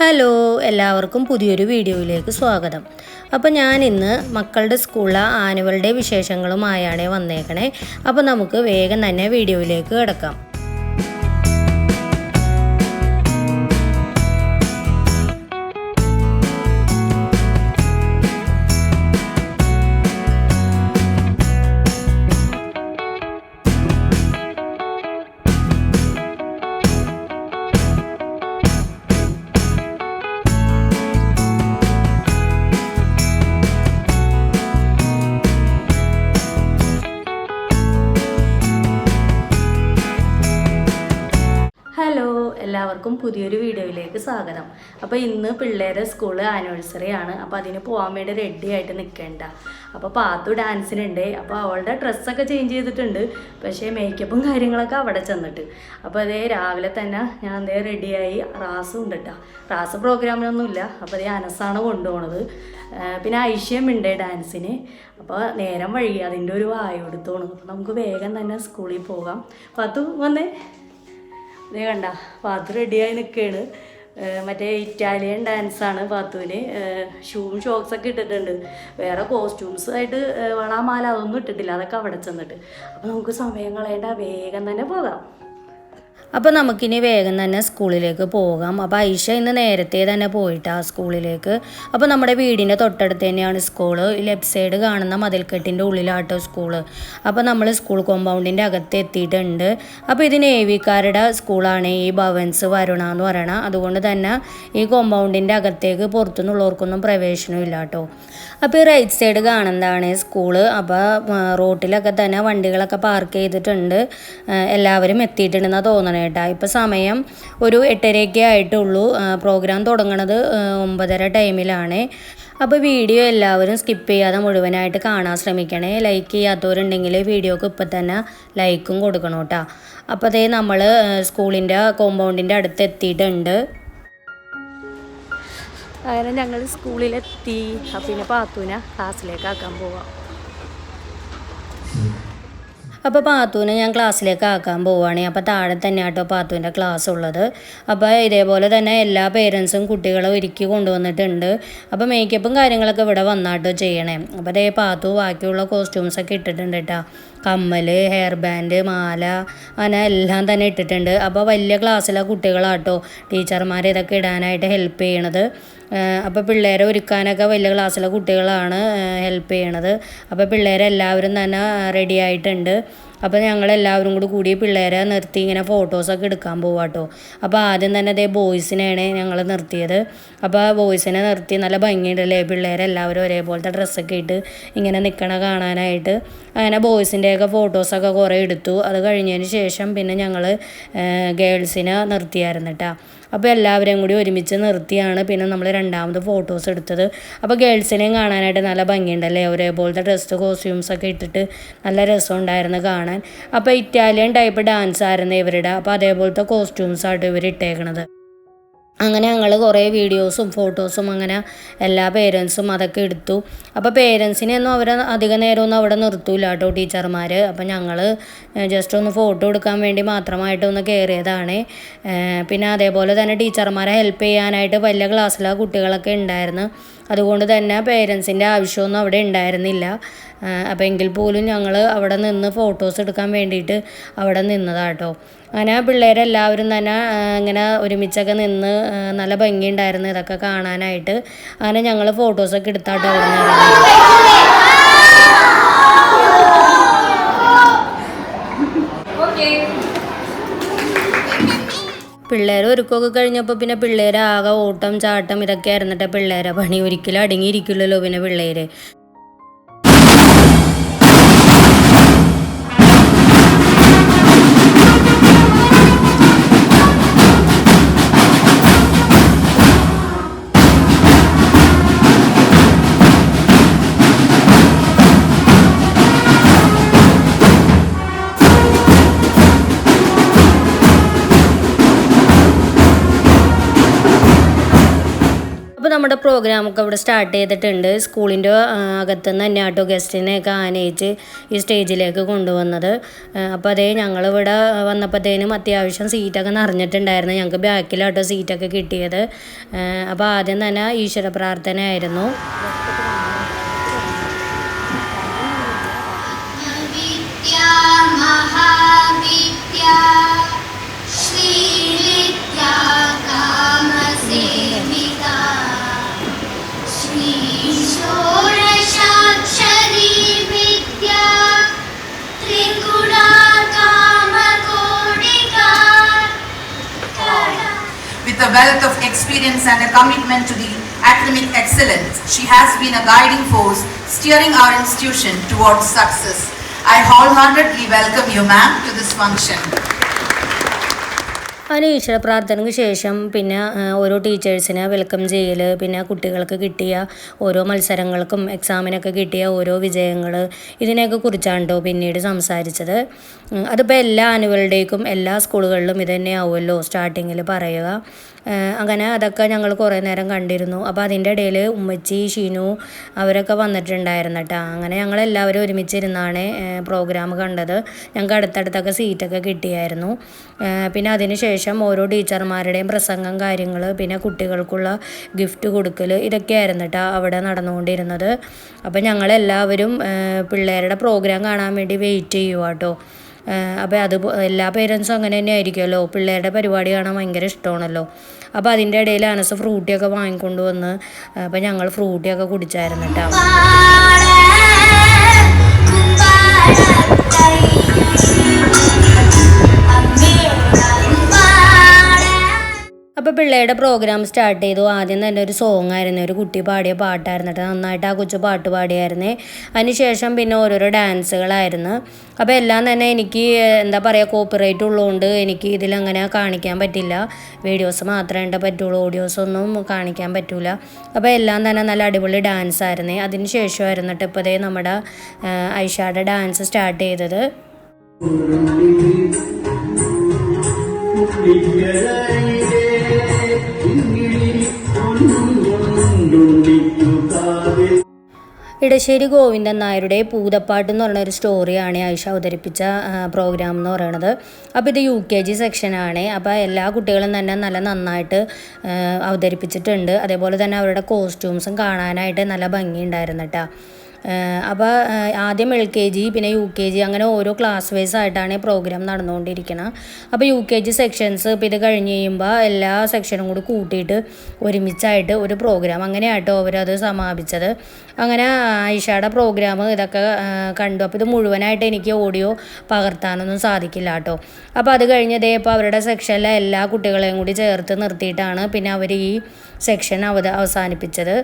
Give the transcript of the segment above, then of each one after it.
Hello എല്ലാവർക്കും പുതിയൊരു വീഡിയോയിലേക്ക് സ്വാഗതം. അപ്പോൾ ഞാൻ ഇന്ന് മക്കളുടെ സ്കൂളിലെ ആനുവൽ ഡേ വിശേഷങ്ങളുമായാണ് വന്നേക്കണേ. അപ്പോൾ നമുക്ക് വേഗം തന്നെ വീഡിയോയിലേക്ക് കിടക്കാം. പുതിയൊരു വീഡിയോയിലേക്ക് സ്വാഗതം. അപ്പോൾ ഇന്ന് പിള്ളേരെ സ്കൂൾ ആനിവേഴ്സറി ആണ് അപ്പോൾ അതിന് പോകാൻ വേണ്ടി റെഡി ആയിട്ട് നിൽക്കേണ്ട അപ്പോൾ പാത്തു ഡാൻസിനുണ്ട്. അപ്പോൾ അവളുടെ ഡ്രസ്സൊക്കെ ചേഞ്ച് ചെയ്തിട്ടുണ്ട്. പക്ഷേ മേക്കപ്പും കാര്യങ്ങളൊക്കെ അവിടെ ചെന്നിട്ട്. അപ്പോൾ അതേ രാവിലെ തന്നെ ഞാൻ അതേ റെഡിയായി റാസും ഉണ്ട് കേട്ടോ റാസ് പ്രോഗ്രാമിനൊന്നുമില്ല അപ്പോൾ അതേ അനസാണ് കൊണ്ടുപോണത്. പിന്നെ ഐഷ്യം ഉണ്ട് ഡാൻസിന്. അപ്പോൾ നേരം വഴി അതിന്റെ ഒരു വായ അപ്പോൾ നമുക്ക് വേഗം തന്നെ സ്കൂളിൽ പോകാം. പാത്തു വന്നേ. ഇതേ കണ്ട പാത്തു റെഡിയായി നിൽക്കുകയാണ് മറ്റേ ഇറ്റാലിയൻ ഡാൻസാണ് പാത്തുവിന്. ഷൂവും ഷോക്സൊക്കെ ഇട്ടിട്ടുണ്ട്. വേറെ കോസ്റ്റ്യൂംസ് ആയിട്ട് വളാമാല വള മാല അതൊന്നും ഇട്ടിട്ടില്ല. അതൊക്കെ അവിടെ ചെന്നിട്ട്. അപ്പോൾ നമുക്ക് സമയം കളയേണ്ട വേഗം തന്നെ പോകാം. അപ്പോൾ നമുക്കിനി വേഗം തന്നെ സ്കൂളിലേക്ക് പോകാം. അപ്പോൾ ഐഷ ഇന്ന് നേരത്തെ തന്നെ പോയിട്ട് ആ സ്കൂളിലേക്ക്. അപ്പോൾ നമ്മുടെ വീടിന്റെ തൊട്ടടുത്ത് തന്നെയാണ് സ്കൂൾ. ലെഫ്റ്റ് സൈഡ് കാണുന്ന മതിൽക്കെട്ടിന്റെ ഉള്ളിലാട്ടോ സ്കൂൾ. അപ്പോൾ നമ്മൾ സ്കൂൾ കോമ്പൗണ്ടിന്റെ അകത്ത് എത്തിയിട്ടുണ്ട്. അപ്പോൾ ഇത് നേവിക്കാരുടെ സ്കൂളാണ് ഈ ഭവൻസ് വരുണ എന്ന് പറയണ. അതുകൊണ്ട് തന്നെ ഈ കോമ്പൗണ്ടിന്റെ അകത്തേക്ക് പുറത്തുനിന്നുള്ളവർക്കൊന്നും പ്രവേശനം ഇല്ല കേട്ടോ അപ്പോൾ ഈ റൈറ്റ് സൈഡ് കാണുന്നതാണ് സ്കൂൾ. അപ്പോൾ റോട്ടിലൊക്കെ തന്നെ വണ്ടികളൊക്കെ പാർക്ക് ചെയ്തിട്ടുണ്ട്. എല്ലാവരും എത്തിയിട്ടുണ്ടെന്നാണ് തോന്നണേ. കേട്ടോ ഇപ്പോൾ സമയം ഒരു എട്ടരയൊക്കെ ആയിട്ടുള്ളൂ. പ്രോഗ്രാം തുടങ്ങണത് ഒമ്പതര ടൈമിലാണ് അപ്പോൾ വീഡിയോ എല്ലാവരും സ്കിപ്പ് ചെയ്യാതെ മുഴുവനായിട്ട് കാണാൻ ശ്രമിക്കണേ. ലൈക്ക് ചെയ്യാത്തവരുണ്ടെങ്കിൽ വീഡിയോക്ക് ഇപ്പം തന്നെ ലൈക്കും കൊടുക്കണം കേട്ടോ അപ്പോൾ അതേ നമ്മൾ സ്കൂളിന്റെ കോമ്പൗണ്ടിന്റെ അടുത്ത് എത്തിയിട്ടുണ്ട്. അങ്ങനെ ഞങ്ങൾ സ്കൂളിലെത്തി അപ്പം പിന്നെ പാത്തൂന ക്ലാസ്സിലേക്ക് ആക്കാൻ പോവാം. അപ്പോൾ പാത്തുവിനെ ഞാൻ ക്ലാസ്സിലേക്ക് ആക്കാൻ പോവുകയാണ് അപ്പോൾ താഴെ തന്നെ ആട്ടോ പാത്തുവിന്റെ ക്ലാസ് ഉള്ളത്. അപ്പോൾ ഇതേപോലെ തന്നെ എല്ലാ പേരൻസും കുട്ടികളെ ഒരുക്കി കൊണ്ടുവന്നിട്ടുണ്ട്. അപ്പോൾ മേക്കപ്പും കാര്യങ്ങളൊക്കെ ഇവിടെ വന്നാട്ടോ ചെയ്യണേ. അപ്പോൾ അതേ പാത്തു ബാക്കിയുള്ള കോസ്റ്റ്യൂംസൊക്കെ ഇട്ടിട്ടുണ്ട് കേട്ടോ കമ്മൽ ഹെയർ ബാൻഡ് മാല അങ്ങനെ എല്ലാം തന്നെ ഇട്ടിട്ടുണ്ട്. അപ്പോൾ വലിയ ക്ലാസ്സിലെ കുട്ടികളാട്ടോ. ടീച്ചർമാർ ഇതൊക്കെ ഇടാനായിട്ട് ഹെൽപ്പ് ചെയ്യണത്. അപ്പോൾ പിള്ളേരെ ഒരുക്കാനൊക്കെ വലിയ ക്ലാസ്സിലെ കുട്ടികളാണ് ഹെൽപ്പ് ചെയ്യണത്. അപ്പോൾ പിള്ളേരെല്ലാവരും തന്നെ റെഡി ആയിട്ടുണ്ട്. അപ്പോൾ ഞങ്ങളെല്ലാവരും കൂടി കൂടി പിള്ളേരെ നിർത്തി ഇങ്ങനെ ഫോട്ടോസൊക്കെ എടുക്കാൻ പോവാട്ടോ. അപ്പോൾ ആദ്യം തന്നെ അതേ ബോയ്സിനെയാണ് ഞങ്ങൾ നിർത്തിയത്. അപ്പോൾ ബോയ്സിനെ നിർത്തി നല്ല ഭംഗിയുണ്ടല്ലേ? പിള്ളേരെല്ലാവരും ഒരേപോലത്തെ ഡ്രസ്സൊക്കെ ഇട്ട് ഇങ്ങനെ നിൽക്കണ കാണാനായിട്ട്. അങ്ങനെ ബോയ്സിന്റെയൊക്കെ ഫോട്ടോസൊക്കെ കുറേ എടുത്തു. അത് കഴിഞ്ഞതിന് ശേഷം പിന്നെ ഞങ്ങൾ ഗേൾസിനെ നിർത്തിയായിരുന്നു കേട്ടോ അപ്പോൾ എല്ലാവരെയും കൂടി ഒരുമിച്ച് നിർത്തിയാണ് പിന്നെ നമ്മൾ രണ്ടാമത് ഫോട്ടോസ് എടുത്തത്. അപ്പോൾ ഗേൾസിനെയും കാണാനായിട്ട് നല്ല ഭംഗിയുണ്ടല്ലേ? ഒരേപോലത്തെ ഡ്രസ്സ് കോസ്റ്റ്യൂംസ് ഒക്കെ ഇട്ടിട്ട് നല്ല രസമുണ്ടായിരുന്നു കാണാൻ. അപ്പോൾ ഇറ്റാലിയൻ ടൈപ്പ് ഡാൻസ് ആയിരുന്നു ഇവരുടെ. അപ്പോൾ അതേപോലത്തെ കോസ്റ്റ്യൂംസ് ആയിട്ട് ഇവർ ഇട്ടേക്കണത്. അങ്ങനെ ഞങ്ങൾ കുറേ വീഡിയോസും ഫോട്ടോസും അങ്ങനെ എല്ലാ പേരൻസും അതൊക്കെ എടുത്തു. അപ്പോൾ പേരൻസിനെയൊന്നും അവരെ അധിക നേരമൊന്നും അവിടെ നിർത്തൂല കേട്ടോ ടീച്ചർമാർ അപ്പോൾ ഞങ്ങൾ ജസ്റ്റ് ഒന്ന് ഫോട്ടോ എടുക്കാൻ വേണ്ടി മാത്രമായിട്ട് ഒന്ന് കയറിയതാണ് പിന്നെ അതേപോലെ തന്നെ ടീച്ചർമാരെ ഹെൽപ്പ് ചെയ്യാനായിട്ട് വലിയ ക്ലാസ്സിലെ കുട്ടികളൊക്കെ ഉണ്ടായിരുന്നു. അതുകൊണ്ട് തന്നെ പേരൻസിന്റെ ആവശ്യമൊന്നും അവിടെ ഉണ്ടായിരുന്നില്ല. അപ്പോൾ എങ്കിൽ പോലും ഞങ്ങൾ അവിടെ നിന്ന് ഫോട്ടോസ് എടുക്കാൻ വേണ്ടിയിട്ട് അവിടെ നിന്നതാട്ടോ അങ്ങനെ പിള്ളേരെല്ലാവരും തന്നെ ഇങ്ങനെ ഒരുമിച്ചൊക്കെ നിന്ന് നല്ല ഭംഗിയുണ്ടായിരുന്നു ഇതൊക്കെ കാണാനായിട്ട്. അങ്ങനെ ഞങ്ങൾ ഫോട്ടോസൊക്കെ എടുത്താട്ടോ അവിടെ. പിള്ളേർ ഒരുക്കമൊക്കെ കഴിഞ്ഞപ്പോൾ പിന്നെ പിള്ളേർ ആകെ ഓട്ടം ചാട്ടം ഇതൊക്കെ ആയിരുന്നിട്ട് പിള്ളേരെ പണി. ഒരിക്കലും അടങ്ങിയിരിക്കില്ലല്ലോ പിന്നെ പിള്ളേർ നമ്മുടെ പ്രോഗ്രാമൊക്കെ ഇവിടെ സ്റ്റാർട്ട് ചെയ്തിട്ടുണ്ട്. സ്കൂളിന്റെ അകത്തുനിന്ന് തന്നെ ആട്ടോ ഗസ്റ്റിനെയൊക്കെ ആനയിച്ച് ഈ സ്റ്റേജിലേക്ക് കൊണ്ടുവന്നത്. അപ്പോൾ അതേ ഞങ്ങളിവിടെ വന്നപ്പോഴത്തേനും അത്യാവശ്യം സീറ്റൊക്കെ നിറഞ്ഞിട്ടുണ്ടായിരുന്നു. ഞങ്ങൾക്ക് ബാക്കിലാട്ടോ സീറ്റൊക്കെ കിട്ടിയത്. അപ്പോൾ ആദ്യം തന്നെ ഈശ്വര പ്രാർത്ഥനയായിരുന്നു. Wealth of experience and a commitment to the academic excellence, she has been a guiding force steering our institution towards success. I wholeheartedly welcome you, ma'am, to this function. അതിന് ഈശ്വര പ്രാർത്ഥനയ്ക്ക് ശേഷം പിന്നെ ഓരോ ടീച്ചേഴ്സിനെ വെൽക്കം ചെയ്യൽ പിന്നെ കുട്ടികൾക്ക് കിട്ടിയ ഓരോ മത്സരങ്ങൾക്കും എക്സാമിനൊക്കെ കിട്ടിയ ഓരോ വിജയങ്ങൾ ഇതിനെയൊക്കെ കുറിച്ചാണ് കേട്ടോ പിന്നീട് സംസാരിച്ചത്. അതിപ്പോൾ എല്ലാ ആനുവൽ ഡേക്കും എല്ലാ സ്കൂളുകളിലും ഇത് തന്നെയാവുമല്ലോ സ്റ്റാർട്ടിങ്ങിൽ പറയുക അങ്ങനെ അതൊക്കെ ഞങ്ങൾ കുറേ നേരം കണ്ടിരുന്നു. അപ്പോൾ അതിന്റെ ഇടയിൽ ഉമ്മച്ചി ഷീനു അവരൊക്കെ വന്നിട്ടുണ്ടായിരുന്നു കേട്ടോ അങ്ങനെ ഞങ്ങൾ എല്ലാവരും ഒരുമിച്ചിരുന്നാണ് പ്രോഗ്രാം കണ്ടത്. ഞങ്ങൾക്ക് അടുത്തടുത്തൊക്കെ സീറ്റൊക്കെ കിട്ടിയായിരുന്നു. പിന്നെ അതിന് ശേഷം ഓരോ ടീച്ചർമാരുടെയും പ്രസംഗം കാര്യങ്ങൾ പിന്നെ കുട്ടികൾക്കുള്ള ഗിഫ്റ്റ് കൊടുക്കൽ ഇതൊക്കെയായിരുന്നു കേട്ടോ അവിടെ നടന്നുകൊണ്ടിരുന്നത്. അപ്പോൾ ഞങ്ങളെല്ലാവരും പിള്ളേരുടെ പ്രോഗ്രാം കാണാൻ വേണ്ടി വെയിറ്റ് ചെയ്യുക കേട്ടോ അപ്പോൾ അത് എല്ലാ പേരൻസും അങ്ങനെ തന്നെ ആയിരിക്കുമല്ലോ പിള്ളേരുടെ പരിപാടി കാണാൻ ഭയങ്കര ഇഷ്ടമാണല്ലോ. അപ്പോൾ അതിന്റെ ഇടയിൽ അനസ് ഫ്രൂട്ടിയൊക്കെ വാങ്ങിക്കൊണ്ട് വന്ന് അപ്പോൾ ഞങ്ങൾ ഫ്രൂട്ടിയൊക്കെ കുടിച്ചായിരുന്നു കേട്ടോ അപ്പോൾ പിള്ളേരുടെ പ്രോഗ്രാം സ്റ്റാർട്ട് ചെയ്തു ആദ്യം തന്നെ ഒരു സോങ് ആയിരുന്നു ഒരു കുട്ടി പാടിയ പാട്ടായിരുന്നു കേട്ടോ നന്നായിട്ട് ആ കൊച്ചു പാട്ട് പാടിയായിരുന്നേ അതിനുശേഷം പിന്നെ ഓരോരോ ഡാൻസുകളായിരുന്നു അപ്പോൾ എല്ലാം തന്നെ എനിക്ക് എന്താ പറയുക കോപ്പിറൈറ്റ് ഉള്ളതുകൊണ്ട് എനിക്ക് ഇതിലങ്ങനെ കാണിക്കാൻ പറ്റില്ല വീഡിയോസ് മാത്രമേ എന്റെ പറ്റുള്ളൂ ഓഡിയോസ് ഒന്നും കാണിക്കാൻ പറ്റില്ല അപ്പോൾ എല്ലാം തന്നെ നല്ല അടിപൊളി ഡാൻസ് ആയിരുന്നേ അതിന് ശേഷമായിരുന്നു കേട്ടോ ഇപ്പോൾ നമ്മുടെ ഐഷയുടെ ഡാൻസ് സ്റ്റാർട്ട് ചെയ്തത് ഇടശ്ശേരി ഗോവിന്ദൻ നായരുടെ പൂതപ്പാട്ട് എന്ന് പറയുന്ന ഒരു സ്റ്റോറിയാണ് ആയിഷ അവതരിപ്പിച്ച പ്രോഗ്രാം എന്ന് പറയുന്നത് അപ്പോൾ ഇത് യു കെ ജി സെക്ഷനാണ് അപ്പോൾ എല്ലാ കുട്ടികളും തന്നെ നല്ല നന്നായിട്ട് അവതരിപ്പിച്ചിട്ടുണ്ട്. അതേപോലെ തന്നെ അവരുടെ കോസ്റ്റ്യൂംസും കാണാനായിട്ട് നല്ല ഭംഗിയുണ്ടായിരുന്നു കേട്ടോ. അപ്പോൾ ആദ്യം എൽ കെ ജി പിന്നെ യു കെ ജി അങ്ങനെ ഓരോ ക്ലാസ് വൈസ് ആയിട്ടാണ് പ്രോഗ്രാം നടന്നുകൊണ്ടിരിക്കുന്നത് അപ്പോൾ യു കെ ജി സെക്ഷൻസ് ഇപ്പോൾ ഇത് കഴിഞ്ഞ് കഴിയുമ്പോൾ എല്ലാ സെക്ഷനും കൂടി കൂട്ടിയിട്ട് ഒരുമിച്ചായിട്ട് ഒരു പ്രോഗ്രാം അങ്ങനെയാട്ടോ അവരത് സമാപിച്ചത്. അങ്ങനെ ആയിഷയുടെ പ്രോഗ്രാം ഇതൊക്കെ കണ്ടു. അപ്പോൾ ഇത് മുഴുവനായിട്ട് എനിക്ക് ഓഡിയോ പകർത്താനൊന്നും സാധിക്കില്ല കേട്ടോ. അപ്പോൾ അത് കഴിഞ്ഞതേ ഇപ്പോൾ അവരുടെ സെക്ഷനിലെ എല്ലാ കുട്ടികളെയും കൂടി ചേർത്ത് നിർത്തിയിട്ടാണ് പിന്നെ അവർ ഈ സെക്ഷൻ അവത അവസാനിപ്പിച്ചത്.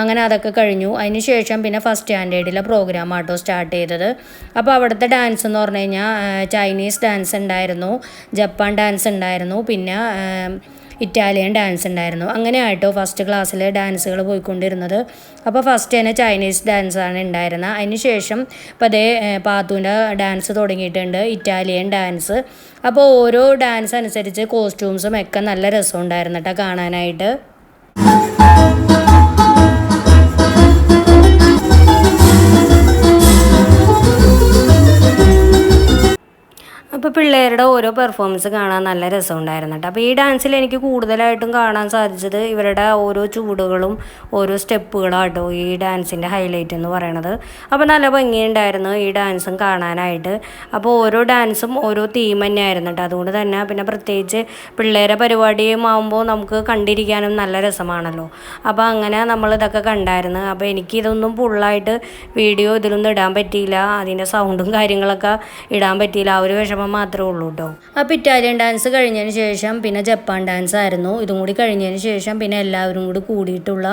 അങ്ങനെ അതൊക്കെ കഴിഞ്ഞു. അതിന് ശേഷം പിന്നെ ഫസ്റ്റ് സ്റ്റാൻഡേർഡിലെ പ്രോഗ്രാം ആട്ടോ സ്റ്റാർട്ട് ചെയ്തത്. അപ്പോൾ അവിടുത്തെ ഡാൻസ് എന്ന് പറഞ്ഞു കഴിഞ്ഞാൽ ചൈനീസ് ഡാൻസ് ഉണ്ടായിരുന്നു. ജപ്പാൻ ഡാൻസ് ഉണ്ടായിരുന്നു. പിന്നെ ഇറ്റാലിയൻ ഡാൻസ് ഉണ്ടായിരുന്നു. അങ്ങനെ ആയിട്ടോ ഫസ്റ്റ് ക്ലാസ്സിൽ ഡാൻസുകൾ പോയിക്കൊണ്ടിരുന്നത്. അപ്പോൾ ഫസ്റ്റ് തന്നെ ചൈനീസ് ഡാൻസാണ് ഉണ്ടായിരുന്നത് അതിന് ശേഷം ഇപ്പോൾ അതേ പാത്തുവിന്റെ ഡാൻസ് തുടങ്ങിയിട്ടുണ്ട് ഇറ്റാലിയൻ ഡാൻസ് അപ്പോൾ ഓരോ ഡാൻസ് അനുസരിച്ച് കോസ്റ്റ്യൂംസും ഒക്കെ നല്ല രസമുണ്ടായിരുന്നു കേട്ടോ കാണാനായിട്ട്. അപ്പോൾ പിള്ളേരുടെ ഓരോ പെർഫോമൻസ് കാണാൻ നല്ല രസമുണ്ടായിരുന്നു കേട്ടോ. അപ്പോൾ ഈ ഡാൻസിൽ എനിക്ക് കൂടുതലായിട്ടും കാണാൻ സാധിച്ചത് ഇവരുടെ ഓരോ ചൂടുകളും ഓരോ സ്റ്റെപ്പുകളാട്ടോ ഈ ഡാൻസിന്റെ ഹൈലൈറ്റ് എന്ന് പറയണത്. അപ്പോൾ നല്ല ഭംഗിയുണ്ടായിരുന്നു ഈ ഡാൻസും കാണാനായിട്ട്. അപ്പോൾ ഓരോ ഡാൻസും ഓരോ തീം തന്നെയായിരുന്നു കേട്ടോ. അതുകൊണ്ട് തന്നെ പിന്നെ പ്രത്യേകിച്ച് പിള്ളേരെ പരിപാടിയും ആകുമ്പോൾ നമുക്ക് കണ്ടിരിക്കാനും നല്ല രസമാണല്ലോ. അപ്പോൾ അങ്ങനെ നമ്മൾ ഇതൊക്കെ കണ്ടായിരുന്നു. അപ്പോൾ എനിക്കിതൊന്നും ഫുള്ളായിട്ട് വീഡിയോ ഇതിലൊന്നും ഇടാൻ പറ്റിയില്ല. അതിന്റെ സൗണ്ടും കാര്യങ്ങളൊക്കെ ഇടാൻ പറ്റിയില്ല. ആ ഒരു വിഷമം മാത്രമേ ഉള്ളൂ കേട്ടോ അപ്പോൾ ഇറ്റാലിയൻ ഡാൻസ് കഴിഞ്ഞതിന് ശേഷം പിന്നെ ജപ്പാൻ ഡാൻസ് ആയിരുന്നു. ഇതും കൂടി കഴിഞ്ഞതിന് ശേഷം പിന്നെ എല്ലാവരും കൂടി കൂടിയിട്ടുള്ള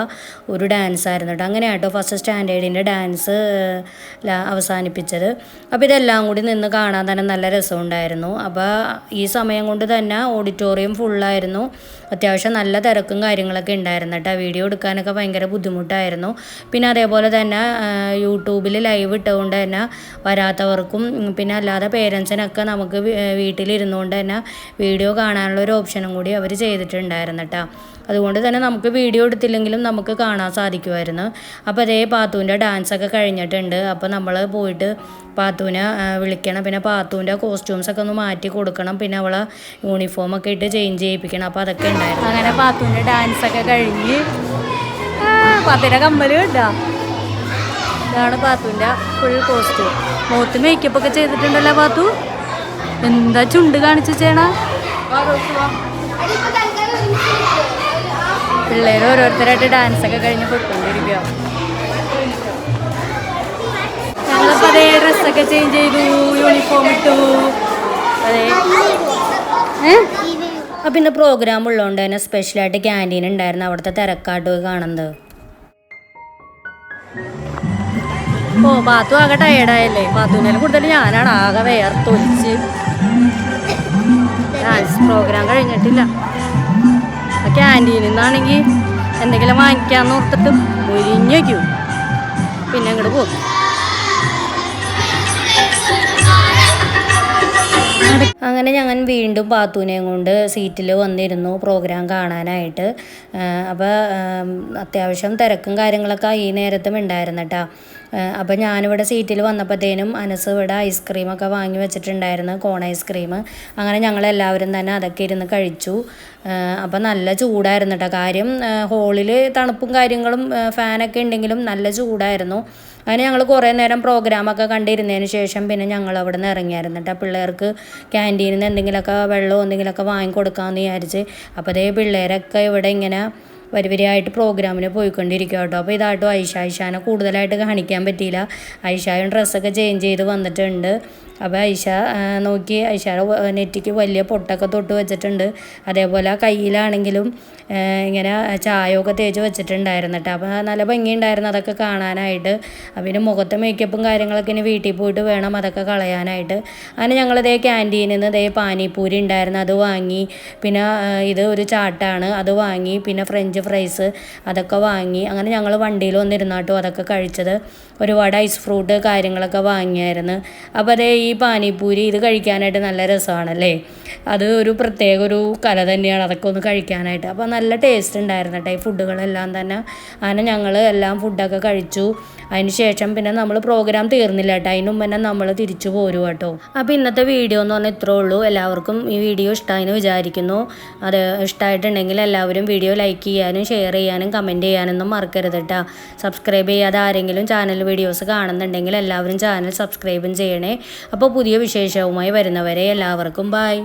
ഒരു ഡാൻസ് ആയിരുന്നു കേട്ടോ അങ്ങനെ കേട്ടോ ഫസ്റ്റ് സ്റ്റാൻഡേർഡിന്റെ ഡാൻസ് അവസാനിപ്പിച്ചത്. അപ്പോൾ ഇതെല്ലാം കൂടി നിന്ന് കാണാൻ തന്നെ നല്ല രസമുണ്ടായിരുന്നു. അപ്പോൾ ഈ സമയം കൊണ്ട് തന്നെ ഓഡിറ്റോറിയം ഫുള്ളായിരുന്നു. അത്യാവശ്യം നല്ല തിരക്കും കാര്യങ്ങളൊക്കെ ഉണ്ടായിരുന്നു കേട്ടോ വീഡിയോ എടുക്കാനൊക്കെ ഭയങ്കര ബുദ്ധിമുട്ടായിരുന്നു. പിന്നെ അതേപോലെ തന്നെ യൂട്യൂബിൽ ലൈവ് ഇട്ടുകൊണ്ട് തന്നെ വരാത്തവർക്കും പിന്നെ അല്ലാതെ പേരൻസിനൊക്കെ നമുക്ക് നമുക്ക് വീട്ടിലിരുന്നു കൊണ്ട് വീട്ടിലിരുന്നുകൊണ്ട് തന്നെ വീഡിയോ കാണാനുള്ള ഒരു ഓപ്ഷനും കൂടി അവർ ചെയ്തിട്ടുണ്ടായിരുന്നു കേട്ടോ അതുകൊണ്ട് തന്നെ നമുക്ക് വീഡിയോ എടുത്തില്ലെങ്കിലും നമുക്ക് കാണാൻ സാധിക്കുമായിരുന്നു അപ്പോൾ അതേ പാത്തുവിന്റെ ഡാൻസൊക്കെ കഴിഞ്ഞിട്ടുണ്ട്. അപ്പോൾ നമ്മൾ പോയിട്ട് പാത്തുവിനെ വിളിക്കണം. പിന്നെ പാത്തുവിന്റെ കോസ്റ്റ്യൂംസൊക്കെ ഒന്ന് മാറ്റി കൊടുക്കണം. പിന്നെ അവളെ യൂണിഫോമൊക്കെ ഇട്ട് ചേഞ്ച് ചെയ്യിപ്പിക്കണം. അപ്പോൾ അതൊക്കെ ഉണ്ടായിരുന്നു. അങ്ങനെ പാത്തുവിന്റെ ഡാൻസൊക്കെ കഴിഞ്ഞ് പാത്തിന്റെ കമ്മൽ കിട്ടാം ഇതാണ് പാത്തുവിന്റെ ഫുൾ കോസ്റ്റ്യൂം മുഖത്ത് മേക്കപ്പ് ഒക്കെ ചെയ്തിട്ടുണ്ടല്ലോ പാത്തു. എന്താ ചുണ്ട് കാണിച്ചു ചേണ? പിള്ളേർ ഓരോരുത്തരായിട്ട് ഡാൻസ് ഒക്കെ കഴിഞ്ഞ് പോയിക്കൊണ്ടിരിക്കുക ഞങ്ങളിപ്പോൾ അതേ ഡ്രസ്സൊക്കെ ചേഞ്ച് ചെയ്തു യൂണിഫോം ഇട്ടു. അതെ. അപ്പം പിന്നെ പ്രോഗ്രാം ഉള്ളതുകൊണ്ട് തന്നെ സ്പെഷ്യലായിട്ട് ക്യാന്റീൻ ഉണ്ടായിരുന്നു. അവിടുത്തെ തിരക്കാട്ട് കാണുന്നത്. ഓ പാത്തു ആകെ ടയേർഡായല്ലേ പാത്തുവിനേലും കൂടുതൽ ഞാനാണ് ആകെ വേർത്തൊലിച്ച് ഡാൻസ് പ്രോഗ്രാം കഴിഞ്ഞിട്ടില്ല. ആ ക്യാന്റീനിൽ നിന്നാണെങ്കിൽ എന്തെങ്കിലും വാങ്ങിക്കാന്ന് ഓർത്തിട്ട് വയ്ക്കും. പിന്നെ അങ്ങോട്ട് പോകും. അങ്ങനെ ഞങ്ങൾ വീണ്ടും പാത്തൂനെയും കൊണ്ട് സീറ്റിൽ വന്നിരുന്നു പ്രോഗ്രാം കാണാനായിട്ട്. അപ്പോൾ അത്യാവശ്യം തിരക്കും കാര്യങ്ങളൊക്കെ ഈ നേരത്തും ഉണ്ടായിരുന്നു കേട്ടോ അപ്പോൾ ഞാനിവിടെ സീറ്റിൽ വന്നപ്പോഴത്തേനും അനസ് ഇവിടെ ഐസ്ക്രീമൊക്കെ വാങ്ങി വെച്ചിട്ടുണ്ടായിരുന്നു കോൺ ഐസ്ക്രീം അങ്ങനെ ഞങ്ങളെല്ലാവരും തന്നെ അതൊക്കെ ഇരുന്ന് കഴിച്ചു. അപ്പോൾ നല്ല ചൂടായിരുന്നു കേട്ടോ കാര്യം ഹോളിൽ തണുപ്പും കാര്യങ്ങളും ഫാനൊക്കെ ഉണ്ടെങ്കിലും നല്ല ചൂടായിരുന്നു. അങ്ങനെ ഞങ്ങൾ കുറേ നേരം പ്രോഗ്രാമൊക്കെ കണ്ടിരുന്നതിന് ശേഷം പിന്നെ ഞങ്ങൾ അവിടെ നിന്ന് ഇറങ്ങിയായിരുന്നു കേട്ടോ പിള്ളേർക്ക് ക്യാന്റീനിൽ നിന്ന് എന്തെങ്കിലുമൊക്കെ വെള്ളമോ എന്തെങ്കിലുമൊക്കെ വാങ്ങിക്കൊടുക്കാമെന്ന് വിചാരിച്ച്. അപ്പോൾ അതേ പിള്ളേരൊക്കെ ഇവിടെ ഇങ്ങനെ വരിവരിയായിട്ട് പ്രോഗ്രാമിന് പോയിക്കൊണ്ടിരിക്കുക കേട്ടോ. അപ്പോൾ ഇതാട്ടോ ഐഷ. ഐഷാനെ കൂടുതലായിട്ട് കാണിക്കാൻ പറ്റിയില്ല. ഐഷായും ഡ്രസ്സൊക്കെ ചേഞ്ച് ചെയ്ത് വന്നിട്ടുണ്ട്. അപ്പോൾ ഐഷ നോക്കി ഐഷയുടെ നെറ്റിക്ക് വലിയ പൊട്ടൊക്കെ തൊട്ട് വെച്ചിട്ടുണ്ട്. അതേപോലെ കയ്യിലാണെങ്കിലും ഇങ്ങനെ ചായയൊക്കെ തേച്ച് വെച്ചിട്ടുണ്ടായിരുന്നു കേട്ടോ അപ്പോൾ നല്ല ഭംഗിയുണ്ടായിരുന്നു അതൊക്കെ കാണാനായിട്ട്. പിന്നെ മുഖത്തെ മേക്കപ്പും കാര്യങ്ങളൊക്കെ ഇനി വീട്ടിൽ പോയിട്ട് വേണം അതൊക്കെ കളയാനായിട്ട്. അങ്ങനെ ഞങ്ങളിതേ ക്യാന്റീനിൽ നിന്ന് ഇതേ പാനിപ്പൂരി ഉണ്ടായിരുന്നു അത് വാങ്ങി. പിന്നെ ഇത് ഒരു ചാട്ടാണ് അത് വാങ്ങി. പിന്നെ ഫ്രഞ്ച് ഫ്രൈസ് അതൊക്കെ വാങ്ങി. അങ്ങനെ ഞങ്ങൾ വണ്ടിയിൽ വന്നിരുന്നാട്ടോ അതൊക്കെ കഴിച്ചത്. ഒരുപാട് ഐസ് ഫ്രൂട്ട് കാര്യങ്ങളൊക്കെ വാങ്ങിയായിരുന്നു. അപ്പോൾ അതേ ഈ പാനിപ്പൂരി ഇത് കഴിക്കാനായിട്ട് നല്ല രസമാണല്ലേ? അത് ഒരു പ്രത്യേക ഒരു കല തന്നെയാണ്. അതൊക്കെ ഒന്ന് കഴിക്കാനായിട്ട്. അപ്പോൾ നല്ല ടേസ്റ്റ് ഉണ്ടായിരുന്നു കേട്ടോ ഈ ഫുഡുകളെല്ലാം തന്നെ. അങ്ങനെ ഞങ്ങൾ എല്ലാം ഫുഡൊക്കെ കഴിച്ചു. അതിന് ശേഷം പിന്നെ നമ്മൾ പ്രോഗ്രാം തീർന്നില്ല കേട്ടോ അതിന് മുമ്പ് നമ്മൾ തിരിച്ചു പോരും കേട്ടോ അപ്പോൾ ഇന്നത്തെ വീഡിയോ എന്ന് പറഞ്ഞാൽ ഇത്രേ ഉള്ളൂ. എല്ലാവർക്കും ഈ വീഡിയോ ഇഷ്ടമായെന്ന് വിചാരിക്കുന്നു. അത് ഇഷ്ടമായിട്ടുണ്ടെങ്കിൽ എല്ലാവരും വീഡിയോ ലൈക്ക് ചെയ്യാനും ഷെയർ ചെയ്യാനും കമന്റ് ചെയ്യാനൊന്നും മറക്കരുത് കേട്ടോ സബ്സ്ക്രൈബ് ചെയ്യാതെ ആരെങ്കിലും ചാനൽ വീഡിയോസ് കാണുന്നുണ്ടെങ്കിൽ എല്ലാവരും ചാനൽ സബ്സ്ക്രൈബും ചെയ്യണേ. അപ്പോൾ പുതിയ വിശേഷവുമായി വരുന്നവരെ എല്ലാവർക്കും ബായ്